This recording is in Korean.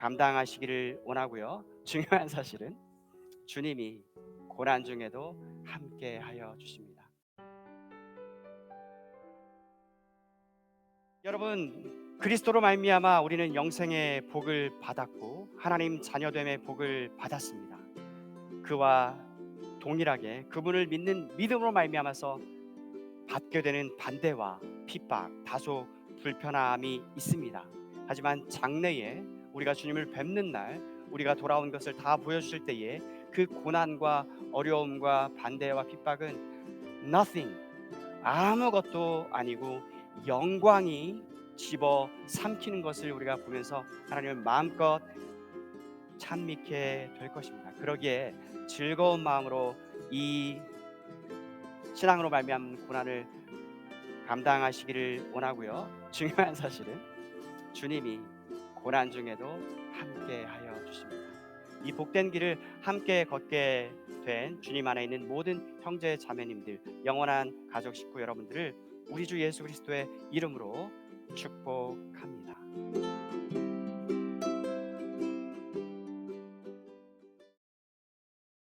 감당하시기를 원하고요. 중요한 사실은 주님이 고난 중에도 함께 하여 주십니다. 여러분 그리스도로 말미암아 우리는 영생의 복을 받았고 하나님 자녀됨의 복을 받았습니다. 그와 동일하게 그분을 믿는 믿음으로 말미암아서 받게 되는 반대와 핍박, 다소 불편함이 있습니다. 하지만 장래에 우리가 주님을 뵙는 날 우리가 돌아온 것을 다 보여주실 때에 그 고난과 어려움과 반대와 핍박은 nothing 아무것도 아니고 영광이 집어 삼키는 것을 우리가 보면서 하나님을 마음껏 찬미케 될 것입니다. 그러기에 즐거운 마음으로 이 신앙으로 말미암은 고난을 감당하시기를 원하고요. 중요한 사실은 주님이 고난 중에도 함께 하여 주십니다. 이 복된 길을 함께 걷게 된 주님 안에 있는 모든 형제 자매님들, 영원한 가족 식구 여러분들을 우리 주 예수 그리스도의 이름으로 축복합니다.